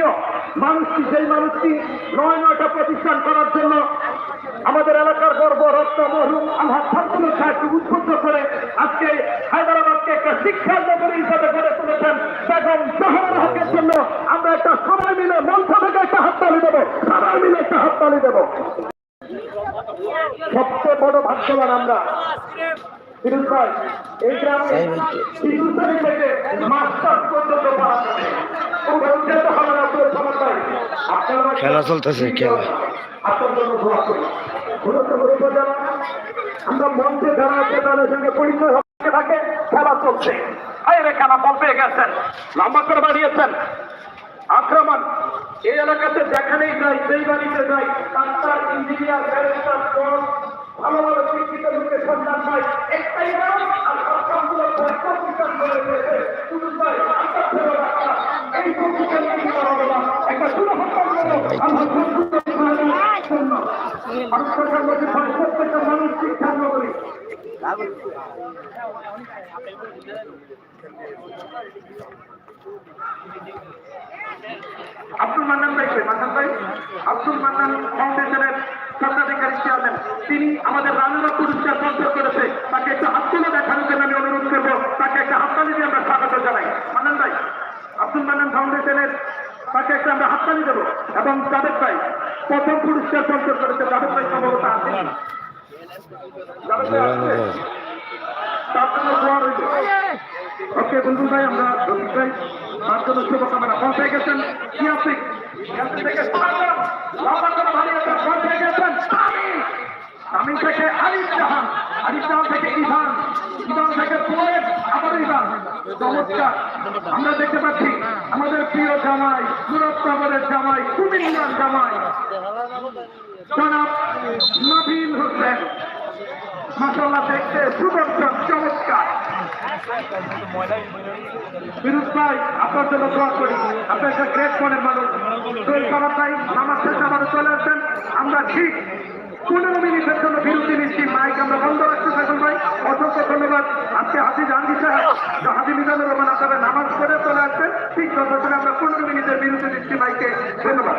প্রিয় মানুষটি সেই মানুষটি নয় নয়টা প্রতিষ্ঠান করার জন্য আমাদের এলাকার গর্ব রত্ন মরহুম আল্লাহ শামসুল সাহেবকে উদ্বুদ্ধ করে আজকে হায়দ্রাবাদকে একটা শিক্ষার নগরী হিসাবে গড়ে তুলেছেন। বেগম হকের জন্য আমরা একটা সবাই মিলে মঞ্চ থেকে একটা হাততালি দেবো। সবাই মিলে একটা হাততালি দেবো। সবচেয়ে বড় ভাগ্যবান আমরা এই গ্রামে থেকে মাস্টার পর্যন্ত পড়া খেলা চলতেছে, খেলা। আমরা মঞ্চে তাদের সঙ্গে পরিচয় হতে থাকে খেলা চলছে। আরে খেলা গেছেন। আক্রমণ। এই এলাকাতে যেখানেই যাই সেই বাড়িতে যাই ইঞ্জিনিয়ার নগরী আব্দুল মান্নান ভাইকে মান্নান ভাই? আব্দুল মান্নান ফাউন্ডেশনের স্বত্বাধিকারী চেয়ারম্যান তিনি আমাদের রাজুরা পুরস্কার করেছে। তাকে একটা হাততালি দেখানোর জন্য আমি অনুরোধ করব তাকে একটা হাততালি দিয়ে আমরা স্বাগত জানাই মান্নান ভাই আব্দুল মান্নান ফাউন্ডেশনের তাকে একটা আমরা হাততালি দেবো এবং জাভেদ ভাই প্রথম পুরস্কার স্পন্সর করেছে জাভেদ ভাই সম্ভবত আছে জন্য ওকে বন্ধু ভাই আমরা রফিক ভাই তার জন্য শুভকামনা পৌঁছে গেছেন কি আপনি এখান থেকে সালাম। লম্বা করে বানিয়েছেন, পৌঁছে গেছেন। স্বামী থেকে আরিফ জাহান আরিফ জাহান চমৎকার আমরা দেখতে পাচ্ছি, আমাদের প্রিয় জামাই সুরতনগরের জামাই, কুমিল্লার জামাই। নবীন হোসেন মাসাল্লাহ দেখতে সুদর্শন, চমৎকার। আপনার জন্য দোয়া করি। চলে আমরা ঠিক পনেরো মিনিটের জন্য বিরতি নিচ্ছি। মাইক আমরা বন্ধ রাখতে থাকুন ভাই। ধন্যবাদ। আজকে হাজি জাহাঙ্গীর সাহেব হাজি মিজানুর রহমান আপনারা নামাজ পড়ে চলে ততক্ষণে আমরা পনেরো মিনিটের বিরতি দিচ্ছি মাইকে ধন্যবাদ।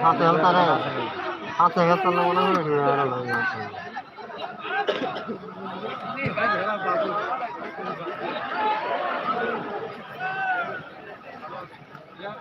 হাতে হেলতারে হাতে হেলতারে মনে হয়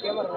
ক্যামেরা